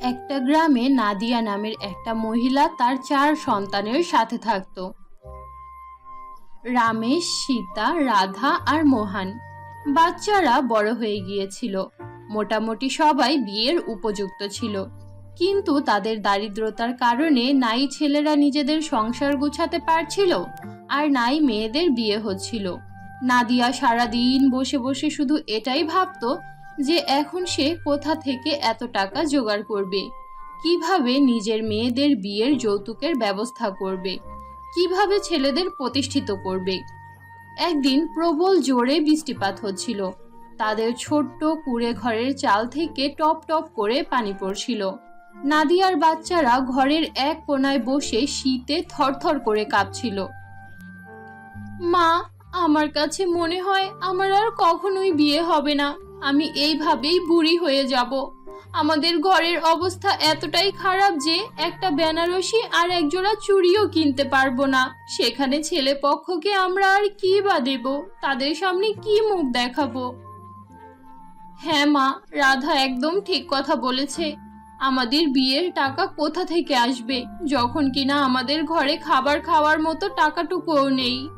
একটা গ্রামে নাদিয়া নামের একটা মহিলা তার চার সন্তানের সাথে থাকত। রামেশ, সীতা, রাধা আর মোহন। বাচ্চারা বড় হয়ে গিয়েছিল। মোটামুটি সবাই বিয়ের উপযুক্ত ছিল। কিন্তু তাদের দারিদ্রতার কারণে নাই ছেলেরা নিজেদের সংসার গুছাতে পারছিল আর নাই মেয়েদের বিয়ে হচ্ছিল। নাদিয়া সারাদিন বসে বসে শুধু এটাই ভাবতো যে এখন সে কোথা থেকে এত টাকা জোগাড় করবে? কীভাবে নিজের মেয়েদের বিয়ের যৌতুকের ব্যবস্থা করবে? কীভাবে ছেলেদের প্রতিষ্ঠিত করবে? একদিন প্রবল জোরে বৃষ্টিপাত হচ্ছিল। তাদের ছোট্ট কুড়ে ঘরের চাল থেকে টপ টপ করে পানি পড়ছিল। নাদিয়ার বাচ্চারা ঘরের এক কোনায় বসে শীতে থরথর করে কাঁপছিল। মা, আমার কাছে মনে হয় আমার আর কখনোই বিয়ে হবে না। আমি এইভাবেই বুড়ি হয়ে যাব। আমাদের ঘরের অবস্থা এতটাই খারাপ যে একটা বেনারসি আর একজোড়া চুড়িও কিনতে পারব না। সেখানে ছেলে পক্ষকে আমরা আর কি বা দেব? তাদের সামনে কি মুখ দেখাবো? হ্যাঁ মা, রাধা একদম ঠিক কথা বলেছে। আমাদের বিয়ের টাকা কোথা থেকে আসবে? যখন কিনা আমাদের ঘরে খাবার খাওয়ার মতো টাকাটুকুও নেই।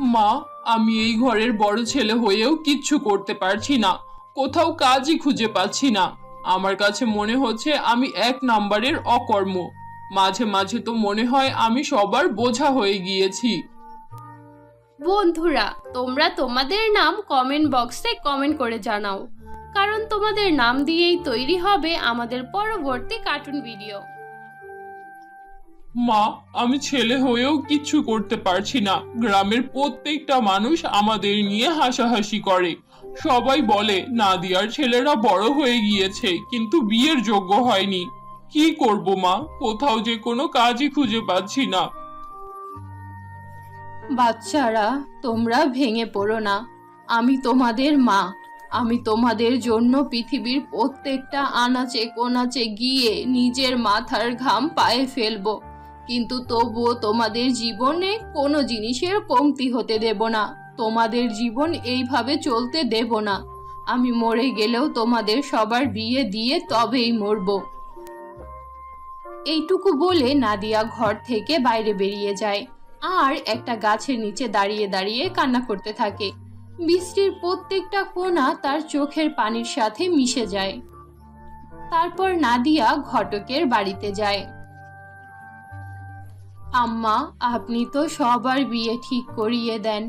মা, আমি এই ঘরের বড় ছেলে হয়েও কিচ্ছু করতে পারছি না। কোথাও কাজই খুঁজে পাচ্ছি না। আমার কাছে মনে হচ্ছে আমি এক নাম্বারের অকর্ম। মাঝে মাঝে তো মনে হয় আমি সবার বোঝা হয়ে গিয়েছি। বন্ধুরা, তোমরা তোমাদের নাম কমেন্ট বক্সে কমেন্ট করে জানাও। কারণ তোমাদের নাম দিয়েই তৈরি হবে আমাদের পরবর্তী কার্টুন ভিডিও মা, আমি ছেলে হয়েও কিচ্ছু করতে পারছি না। গ্রামের প্রত্যেকটা মানুষ আমাদের নিয়ে হাসাহাসি করে। সবাই বলে, নাদিয়ার ছেলেরা বড় হয়ে গিয়েছে, কিন্তু বিয়ের যোগ্য হয়নি। কি করব মা? কোথাও যে কোনো কাজই খুঁজে পাচ্ছি না। বাচ্চারা, তোমরা ভেঙে পড়ো না। আমি তোমাদের মা। আমি তোমাদের জন্য পৃথিবীর প্রত্যেকটা আনাচে কোনাচে গিয়ে নিজের মাথার ঘাম পায়ে ফেলব। কিন্তু তবুও তোমাদের জীবনে কোনো জিনিসের কমতি হতে দেব না। তোমাদের জীবন এইভাবে চলতে দেব না। আমি মরে গেলেও তোমাদের সবার বিয়ে দিয়ে তবেই মরবো। এইটুকু বলে নাদিয়া ঘর থেকে বাইরে বেরিয়ে যায়। আর একটা গাছের নিচে দাঁড়িয়ে দাঁড়িয়ে কান্না করতে থাকে। বৃষ্টির প্রত্যেকটা কোনা তার চোখের পানির সাথে মিশে যায়। তারপর নাদিয়া ঘটকের বাড়িতে যায়। আম্মা, আপনি তো সবার বিয়ে ঠিক করিয়ে দেন।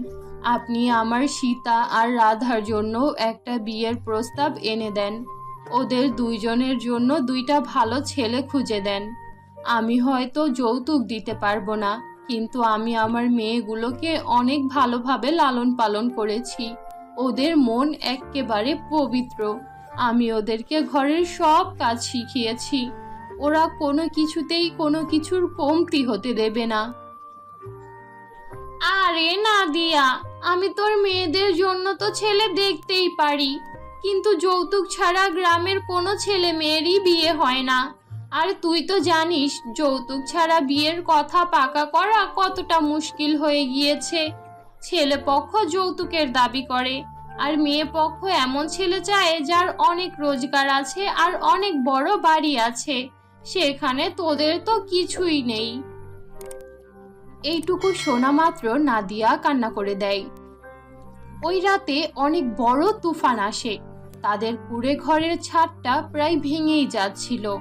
আপনি আমার সীতা আর রাধার জন্য একটা বিয়ের প্রস্তাব এনে দেন। ওদের দুইজনের জন্য দুইটা ভালো ছেলে খুঁজে দেন। আমি হয়তো যৌতুক দিতে পারব না, কিন্তু আমি আমার মেয়েগুলোকে অনেক ভালোভাবে লালন পালন করেছি। ওদের মন একেবারে পবিত্র। আমি ওদেরকে ঘরের সব কাজ শিখিয়েছি। ওরা কোনো কিছুতেই কোনো কিছুর কমতি হতে দেবে না। আরে না দিয়া, আমি তোর মেয়েদের জন্য তো ছেলে দেখতেই পারি, কিন্তু যৌতুক ছাড়া গ্রামের কোনো ছেলে মেয়েরই বিয়ে হয় না। আর তুই তো জানিস, যৌতুক ছাড়া বিয়ের কথা পাকা করা কতটা মুশকিল হয়ে গিয়েছে। ছেলে পক্ষ যৌতুকের দাবি করে, আর মেয়ে পক্ষ এমন ছেলে চায় যার অনেক রোজগার আছে আর অনেক বড় বাড়ি আছে। সেখানে তোদের তো কিছুই নেই। এইটুকু শোনা মাত্র নাদিয়া কান্না করে দেয়। ওই রাতে অনেক বড় তুফান আসে। তাদের কুড়ে ঘরের ছাদটা প্রায় ভেঙেই যাচ্ছিল।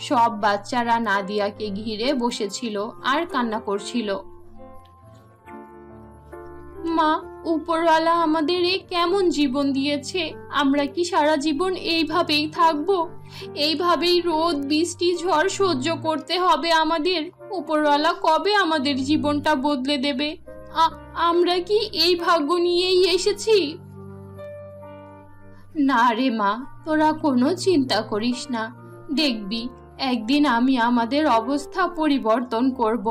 সব বাচ্চারা নাদিয়াকে ঘিরে বসেছিল আর কান্না করছিল। মা, উপরওয়ালা আমাদের এ কেমন জীবন দিয়েছে? আমরা কি সারা জীবন এইভাবেই থাকব? এইভাবেই রোদ, বৃষ্টি, ঝড় সহ্য করতে হবে আমাদের। উপরওয়ালা কবে আমাদের জীবনটা বদলে দেবে? আমরা কি এই ভাগ্য নিয়েই এসেছি? না রে মা, তোরা কোনো চিন্তা করিস না। দেখবি, একদিন আমি আমাদের অবস্থা পরিবর্তন করব।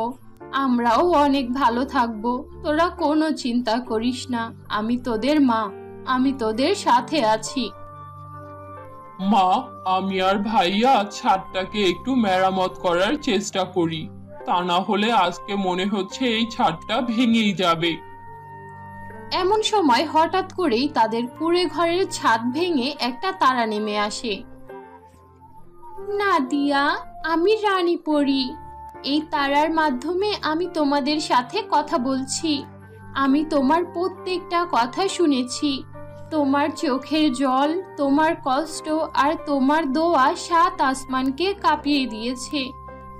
আমরাও অনেক ভালো থাকব। তোরা কোনো চিন্তা করিস না। আমি তোদের মা। আমি তোদের সাথে আছি। মা আমি আর ভাইয়া ছাদটাকে একটু মেরামত করার চেষ্টা করি। তা না হলে আজকে মনে হচ্ছে এই ছাদটা ভেঙেই যাবে। এমন সময় হঠাৎ করেই তাদের কুড়ে ঘরের ছাদ ভেঙে একটা তারা নেমে আসে। নাদিয়া আমি রানী পড়ি এই তারার মাধ্যমে আমি তোমাদের সাথে কথা বলছি। আমি তোমার প্রত্যেকটা কথা শুনেছি। তোমার চোখের জল, তোমার কষ্ট আর তোমার দোয়া সাত আসমানকে কাঁপিয়ে দিয়েছে।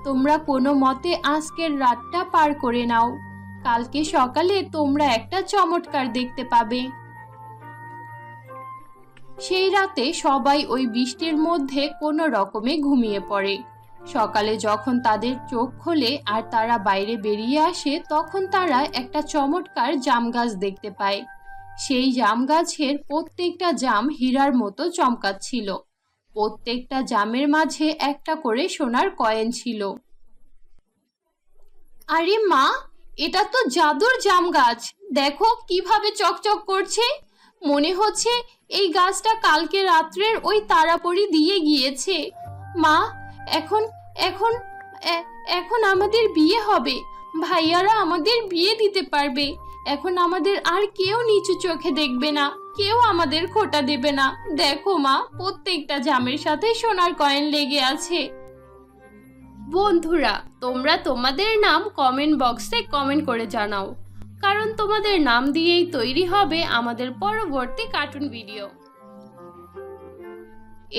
তোমরা কোনো মতে আজকের রাতটা পার করে নাও। কালকে সকালে তোমরা একটা চমৎকার দেখতে পাবে। সেই রাতে সবাই ওই বৃষ্টির মধ্যে কোনো রকমে ঘুমিয়ে পড়ে। সকালে যখন তাদের চোখ খোলে আর তারা বাইরে বেরিয়ে আসে, তখন তারা একটা চমৎকার জাম গাছ দেখতে পায়। সেই জাম গাছের প্রত্যেকটা জাম হীরার মতো চমকাচ্ছিল। প্রত্যেকটা জামের মাঝে একটা করে সোনার কয়েন ছিল। আরে মা, এটা তো জাদুর জাম গাছ। দেখো কীভাবে চকচক করছে। মনে হচ্ছে এই গাছটা কালকে রাত্রের ওই তারাপরি দিয়ে গিয়েছে। মা এখন এখন এখন আমাদের বিয়ে হবে। ভাইয়ারা আমাদের বিয়ে দিতে পারবে। এখন আমাদের আর কেউ নিচু চোখে দেখবে না কেউ আমাদের খোটা দেবে না। দেখো মা প্রত্যেকটা জামের সাথে সোনার কয়েন লেগে আছে। বন্ধুরা তোমরা তোমাদের নাম কমেন্ট বক্সে কমেন্ট করে জানাও। কারণ তোমাদের নাম দিয়েই তৈরি হবে আমাদের পরবর্তী কার্টুন ভিডিও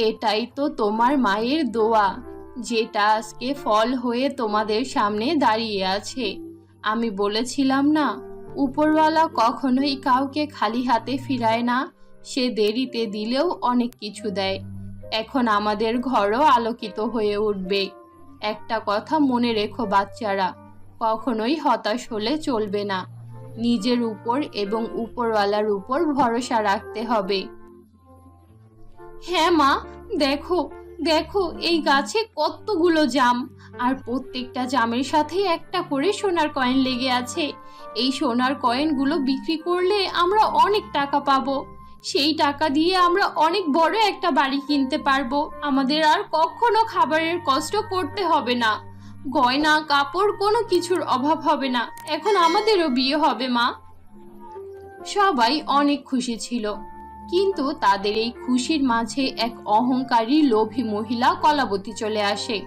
এটাই তো তোমার মায়ের দোয়া। যেটা আজকে ফল হয়ে তোমাদের সামনে দাঁড়িয়ে আছে। আমি বলেছিলাম না, উপরওয়ালা কখনোই কাউকে খালি হাতে ফিরায় না, সে দেরিতে দিলেও অনেক কিছু দেয়। এখন আমাদের ঘরও আলোকিত হয়ে উঠবে। একটা কথা মনে রেখো বাচ্চারা, কখনোই হতাশ হলে চলবে না। নিজের উপর এবং উপরওয়ালার উপর ভরসা রাখতে হবে। হ্যাঁ মা, দেখো দেখো, এই গাছে কতগুলো জাম। আর প্রত্যেকটা জামের সাথে একটা করে সোনার কয়েন লেগে আছে। এই সোনার কয়েনগুলো বিক্রি করলে আমরা অনেক টাকা পাবো। সেই টাকা দিয়ে আমরা অনেক বড় একটা বাড়ি কিনতে পারব। আমাদের আর কখনো খাবারের কষ্ট করতে হবে না। গয়না, কাপড় কোনো কিছুর অভাব হবে না। এখন আমাদেরও বিয়ে হবে, মা। সবাই অনেক খুশি ছিল। কিন্তু তাদের এই খুশির মাঝে এক অহংকারী লোভী মহিলা কলাবতী চলে আসে।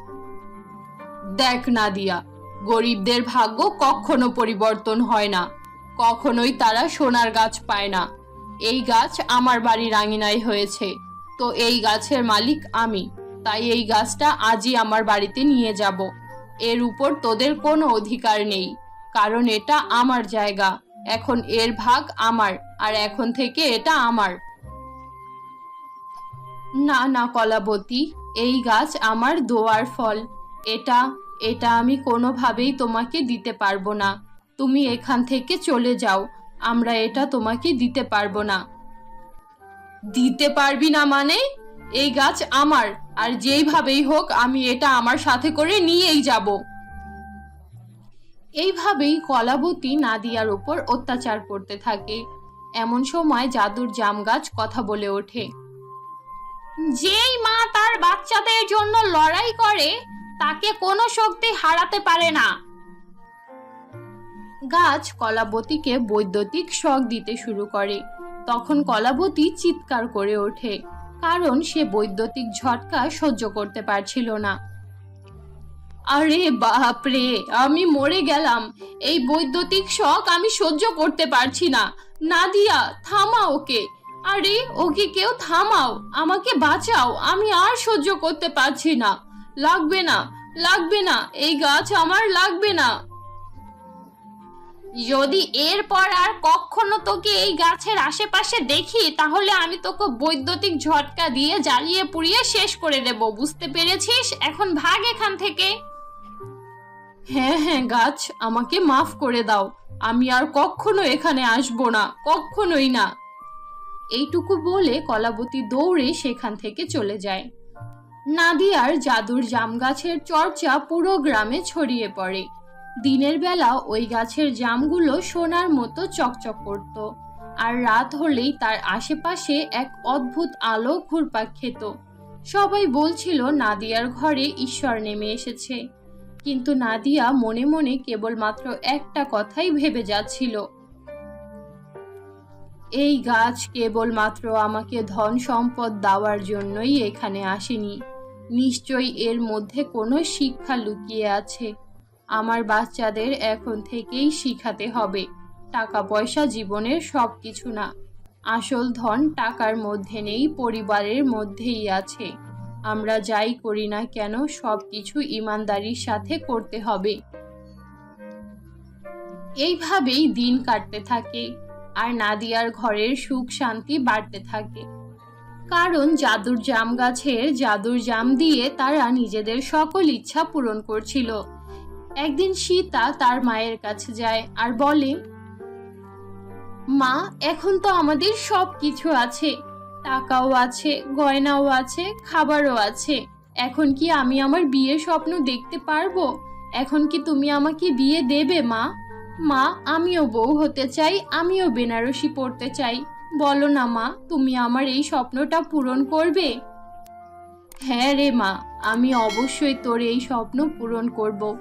দেখ নাদিয়া, গরিবদের ভাগ্য কখনো পরিবর্তন হয় না। কখনোই তারা সোনার গাছ পায় না। এই গাছ আমার বাড়ির আঙিনায় হয়েছে। তো এই গাছের মালিক আমি। তাই এই গাছটা আজই আমার বাড়িতে নিয়ে যাব। এর উপর তোদের কোনো অধিকার নেই। কারণ এটা আমার জায়গা। এখন এর ভাগ আমার, আর এখন থেকে এটা আমার। না না, কলাবতী, এই গাছ আমার দোয়ার ফল। এটা এটা আমি কোনোভাবেই তোমাকে দিতে পারব না। তুমি এখান থেকে চলে যাও, আমরা এটা তোমাকে দিতে পারব না। দিতে পারবি না মানে? এই গাছ আমার, আর যেইভাবেই হোক, আমি এটা আমার সাথে করে নিয়েই যাব। এইভাবেই কলাবতী নাদিয়ার উপর অত্যাচার করতে থাকে। এমন সময় জাদুর জাম গাছ কথা বলে ওঠে। যেই মা তার বাচ্চাদের জন্য লড়াই করে, তাকে কোনো শক্তি হারাতে পারে না। গাছ কলাবতীকে বৈদ্যুতিক শক দিতে শুরু করে। তখন কলাবতী চিৎকার করে ওঠে, কারণ সে বৈদ্যুতিক ঝটকা সহ্য করতে পারছিল না। আরে বাপরে আমি মরে গেলাম। এই বৈদ্যুতিক শক আমি সহ্য করতে পারছি না। নাদিয়া, থামা ওকে। আরে, ওকে কেউ থামাও, আমাকে বাঁচাও, আমি আর সহ্য করতে পারছি না। লাগবে না লাগবে না, এই গাছ আমার লাগবে না। যদি এরপর আর কখনো তোকে এই গাছের আশেপাশে দেখি, তাহলে আমি তোকে বৈদ্যুতিক ঝটকা দিয়ে জ্বালিয়ে পুড়িয়ে শেষ করে দেব, বুঝতে পেরেছিস? এখন ভাগ এখান থেকে। হ্যাঁ হ্যাঁ গাছ, আমাকে মাফ করে দাও। আমি আর কখনো এখানে আসব না, কখনোই না। এইটুকু বলে কলাবতী দৌড়ে সেখান থেকে চলে যায়। নাদিয়ার জাদুর জাম গাছের চর্চা পুরো গ্রামে ছড়িয়ে পড়ে। দিনের বেলা ওই গাছের জামগুলো সোনার মতো চকচক করত আর রাত হলেই তার আশেপাশে এক অদ্ভুত আলো ঘুরপাক খেত। সবাই বলছিল নাদিয়ার ঘরে ঈশ্বর নেমে এসেছে। কিন্তু নাদিয়া মনে মনে কেবলমাত্র একটা কথাই ভেবে যাচ্ছিল এই গাছ কেবলমাত্র আমাকে ধন সম্পদ দেওয়ার জন্যই এখানে আসেনি। নিশ্চয়ই এর মধ্যে কোনো শিক্ষা লুকিয়ে আছে। আমার বাচ্চাদের এখন থেকেই শিখাতে হবে। টাকা পয়সা জীবনের সব কিছু না। আসল ধন টাকার মধ্যে নেই, পরিবারের মধ্যেই আছে। আমরা যাই করি না কেন সব কিছু ইমানদারির সাথে করতে হবে। এইভাবেই দিন কাটতে থাকে। আর নাদিয়ার ঘরের সুখ শান্তি বাড়তে থাকে। কারণ জাদুর জাম গাছের জাদুর জাম দিয়ে তারা নিজেদের সকল ইচ্ছা পূরণ করছিল। একদিন সীতা তার মায়ের কাছে যায় আর বলে, মা, এখন তো আমাদের সব কিছু আছে। টাকাও আছে, গয়নাও আছে, খাবারও আছে। এখন কি আমি আমার বিয়ের স্বপ্ন দেখতে পারব? এখন কি তুমি আমাকে বিয়ে দেবে, মা? মা, আমিও বউ হতে চাই, আমিও বেনারসি পড়তে চাই। বলো না মা, তুমি আমার এই স্বপ্নটা পূরণ করবে? হ্যাঁ রে মা, আমি অবশ্যই তোর এই স্বপ্ন পূরণ করব।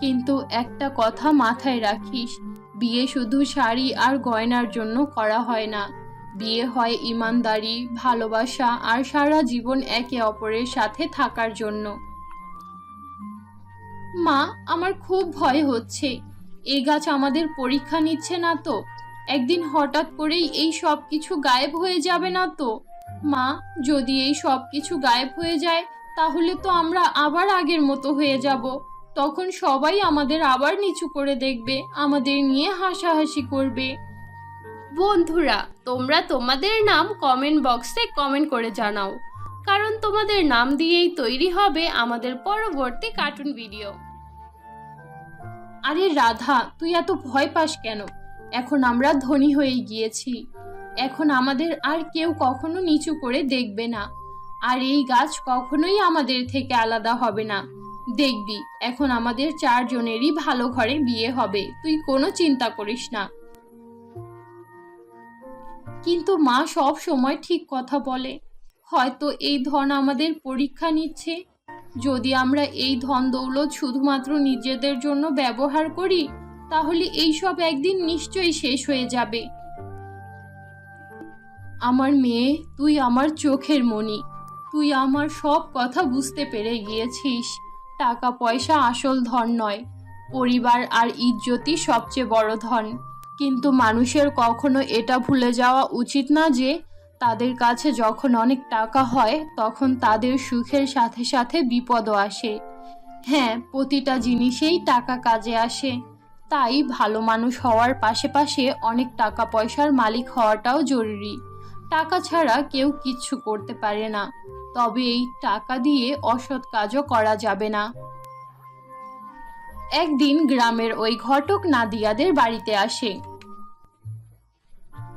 কিন্তু একটা কথা মাথায় রাখিস, বিয়ে শুধু শাড়ি আর গয়নার জন্য করা হয় না। বিয়ে হয় ইমানদারি, ভালোবাসা আর সারা জীবন একে অপরের সাথে থাকার জন্য। মা, আমার খুব ভয় হচ্ছে। এই গাছ আমাদের পরীক্ষা নিচ্ছে না তো। একদিন হঠাৎ করেই এই সব কিছু গায়েব হয়ে যাবে না তো। মা, যদি এই সব কিছু গায়েব হয়ে যায়, তাহলে তো আমরা আবার আগের মতো হয়ে যাব। তখন সবাই আমাদের আবার নিচু করে দেখবে, আমাদের নিয়ে হাসাহাসি করবে। বন্ধুরা, তোমরা তোমাদের নাম কমেন্ট বক্সে কমেন্ট করে জানাও। কারণ তোমাদের নাম দিয়েই তৈরি হবে আমাদের পরবর্তী কার্টুন ভিডিও আরে রাধা, তুই এত ভয় পাস কেন? এখন আমরা ধনী হয়ে গিয়েছি। এখন আমাদের আর কেউ কখনো নিচু করে দেখবে না। আর এই গাছ কখনোই আমাদের থেকে আলাদা হবে না। দেখবি, এখন আমাদের চারজনেরই ভালো ঘরে বিয়ে হবে। তুই কোনো চিন্তা করিস না। কিন্তু মা সব সময় ঠিক কথা বলে। হয়তো এই ধন আমাদের পরীক্ষা নিচ্ছে। যদি আমরা এই ধন দৌলত শুধুমাত্র নিজেদের জন্য ব্যবহার করি, তাহলে এই সব একদিন নিশ্চয়ই শেষ হয়ে যাবে। আমার মেয়ে, তুই আমার চোখের মণি। তুই আমার সব কথা বুঝতে পেরে গিয়েছিস। টাকা পয়সা আসল ধন নয়, পরিবার আর ইজ্জতই সবচেয়ে বড় ধন। কিন্তু মানুষের কখনো এটা ভুলে যাওয়া উচিত না যে তাদের কাছে যখন অনেক টাকা হয়, তখন তাদের সুখের সাথে সাথে বিপদও আসে। হ্যাঁ প্রতিটা জিনিসেই টাকা কাজে আসে। তাই ভালো মানুষ হওয়ার পাশে অনেক টাকা পয়সার মালিক হওয়াটাও জরুরি। টাকা ছাড়া কেউ কিচ্ছু করতে পারে না। তবে এই টাকা দিয়ে অসৎ কাজও করা যাবে না। একদিন গ্রামের ওই ঘটক নাদিয়াদের বাড়িতে আসে।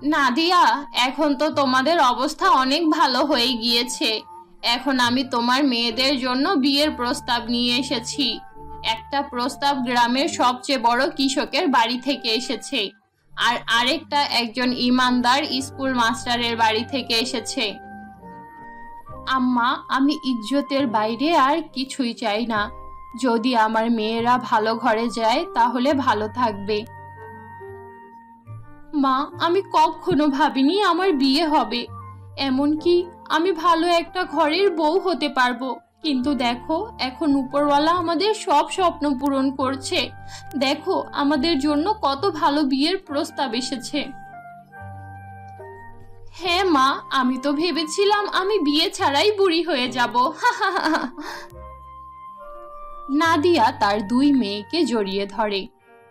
নাদিয়া এখন তো তোমাদের অবস্থা অনেক ভালো হয়ে গিয়েছে। এখন আমি তোমার মেয়েদের জন্য বিয়ের প্রস্তাব নিয়ে এসেছি। একটা প্রস্তাব গ্রামের সবচেয়ে বড় কৃষকের বাড়ি থেকে এসেছে। আর আরেকটা একজন ইমানদার স্কুল মাস্টারের বাড়ি থেকে এসেছে। আম্মা, আমি ইজ্জতের বাইরে আর কিছুই চাই না। যদি আমার মেয়েরা ভালো ঘরে যায়, তাহলে ভালো থাকবে। মা, আমি কখনো ভাবিনি আমার বিয়ে হবে। এমনকি আমি ভালো একটা ঘরের বউ হতে পারব। কিন্তু দেখো, এখন উপরওয়ালা আমাদের সব স্বপ্ন পূরণ করছে। দেখো, আমাদের জন্য কত ভালো বিয়ের প্রস্তাব এসেছে। হ্যাঁ মা, আমি তো ভেবেছিলাম আমি বিয়ে ছাড়াই বুড়ি হয়ে যাব। নাদিয়া তার দুই মেয়েকে জড়িয়ে ধরে।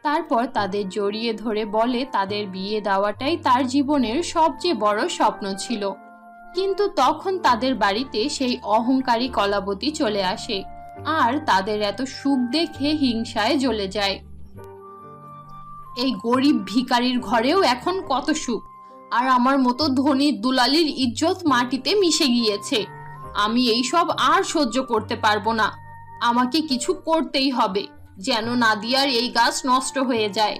তারপর তাদের জড়িয়ে ধরে বলে, তাদের বিয়ে দেওয়াটাই তার জীবনের সবচেয়ে বড় স্বপ্ন ছিল। কিন্তু তখন তাদের বাড়িতে সেই অহংকারী কলাবতী চলে আসে আর তাদের এত সুখ দেখে হিংসায় জ্বলে যায়। এই গরিব ভিকারির ঘরেও এখন কত সুখ। আর আমার মতো ধনী দুলালির ইজ্জত মাটিতে মিশে গিয়েছে। আমি এই সব আর সহ্য করতে পারব না। আমাকে কিছু করতেই হবে। যেন নাদিয়ার এই গাছ নষ্ট হয়ে যায়।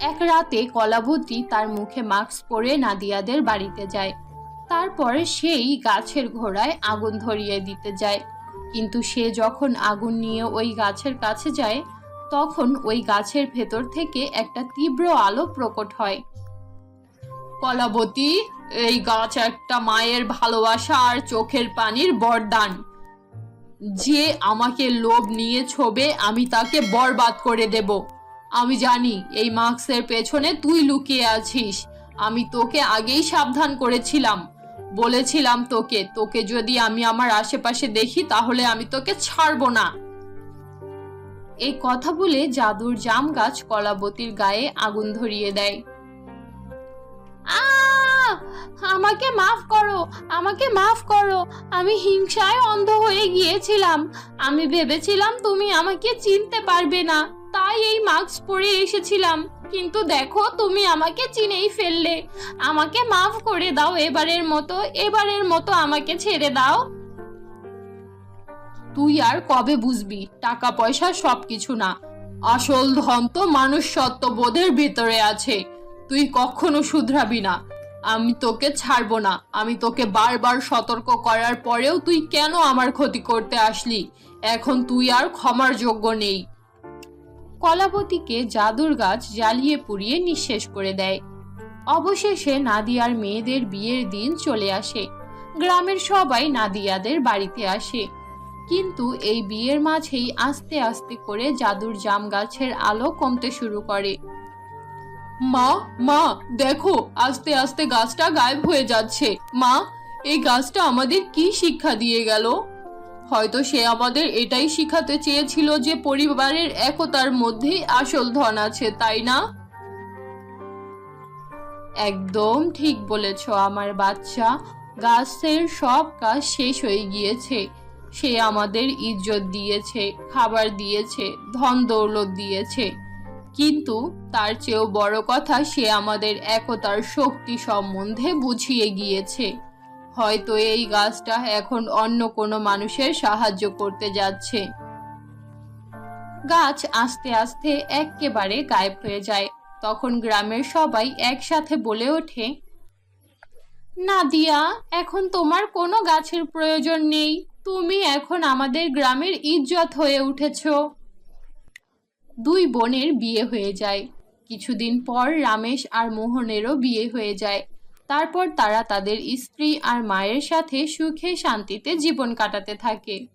এক রাতে কলাবতী তার মুখে মাস্ক পরে নাদিয়াদের বাড়িতে যায়। তারপরে সেই গাছের ঘোড়ায় আগুন ধরিয়ে দিতে যায়। কিন্তু সে যখন আগুন নিয়ে ওই গাছের কাছে যায়, তখন ওই গাছের ভেতর থেকে একটা তীব্র আলো প্রকট হয়। কলাবতী, এই গাছ একটা মায়ের ভালোবাসা আর চোখের পানির বরদান। যে আমাকে লোভ নিয়ে ছবে, আমি তাকে বরবাদ করে দেব। আমি জানি এই মাস্কের পেছনে তুই লুকিয়ে আছিস। আমি তোকে আগেই সাবধান করেছিলাম। বলেছিলাম তোকে তোকে যদি আমি আমার আশেপাশে দেখি, তাহলে আমি তোকে ছাড়বো না। এই কথা বলে জাদুর জাম গাছ কলাবতীর গায়ে আগুন ধরিয়ে দেয়। আহ! আমাকে মাফ করো, আমাকে মাফ করো। আমি হিংসায় অন্ধ হয়ে গিয়েছিলাম। আমি ভেবেছিলাম তুমি আমাকে চিনতে পারবে না। তাই এই মাস্ক পরে এসেছিলাম। কিন্তু দেখো, তুমি আমাকে চিনেই ফেললে। আমাকে মাফ করে দাও, এবারের মতো এবারের মতো আমাকে ছেড়ে দাও। তুই আর কবে বুঝবি? টাকা পয়সা সবকিছু না। আসল ধন তো মানুষ সত্যবোধের ভিতরে আছে। তুই কখনো শুধরাবি না। আমি তোকে ছাড়বো না। আমি তোকে বারবার সতর্ক করার পরেও তুই কেন আমার ক্ষতি করতে আসলি? এখন তুই আর ক্ষমার যোগ্য নেই। কলাবতীকে জাদুর গাছ জ্বালিয়ে পুড়িয়ে নিঃশেষ করে দেয়। অবশেষে নাদিয়ার মেয়েদের বিয়ের দিন চলে আসে। গ্রামের সবাই নাদিয়াদের বাড়িতে আসে। কিন্তু এই বিয়ের মাঝেই আস্তে আস্তে করে জাদুর জাম গাছের আলো কমতে শুরু করে। মা মা, দেখো, আস্তে আস্তে গাছটা গায়েব হয়ে যাচ্ছে। মা, এই গাছটা আমাদের কি শিক্ষা দিয়ে গেল? হয়তো সে আমাদের এটাই শিখাতে চেয়েছিল যে পরিবারের একতার মধ্যেই আসল ধন আছে, তাই না? একদম ঠিক বলেছ আমার বাচ্চা। গাছের সব কাজ শেষ হয়ে গিয়েছে। সে আমাদের ইজ্জত দিয়েছে, খাবার দিয়েছে, ধন দৌলত দিয়েছে। কিন্তু তার চেয়েও বড় কথা সে আমাদের একতার শক্তি সম্বন্ধে বুঝিয়ে গিয়েছে। হয়তো এই গাছটা এখন অন্য কোনো মানুষের সাহায্য করতে যাচ্ছে। গাছ আস্তে আস্তে একেবারে গায়েব হয়ে যায়। তখন গ্রামের সবাই একসাথে বলে ওঠে, নাদিয়া, এখন তোমার কোনো গাছের প্রয়োজন নেই। তুমি এখন আমাদের গ্রামের ইজ্জত হয়ে উঠেছো। দুই বোনের বিয়ে হয়ে যায়। কিছুদিন পর রামেশ আর মোহনেরও বিয়ে হয়ে যায়। তারপর তারা তাদের স্ত্রী আর মায়ের সাথে সুখে শান্তিতে জীবন কাটাতে থাকে।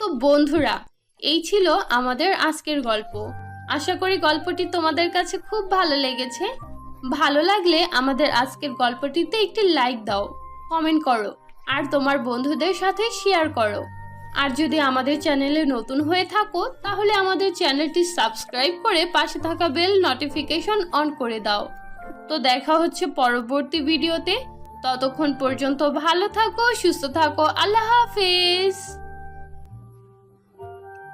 তো বন্ধুরা, এই ছিল আমাদের আজকের গল্প। আশা করি গল্পটি তোমাদের কাছে খুব ভালো লেগেছে। ভালো লাগলে আমাদের আজকের গল্পটিতে একটি লাইক দাও, কমেন্ট করো, আর তোমার বন্ধুদের সাথে শেয়ার করো। আর যদি আমাদের চ্যানেলে নতুন হয়ে থাকো, তাহলে আমাদের চ্যানেলটি সাবস্ক্রাইব করে পাশে থাকা বেল নোটিফিকেশন অন করে দাও। তো দেখা হচ্ছে পরবর্তী ভিডিওতে। ততক্ষণ পর্যন্ত ভালো থাকো, সুস্থ থাকো। আল্লাহ হাফেজ।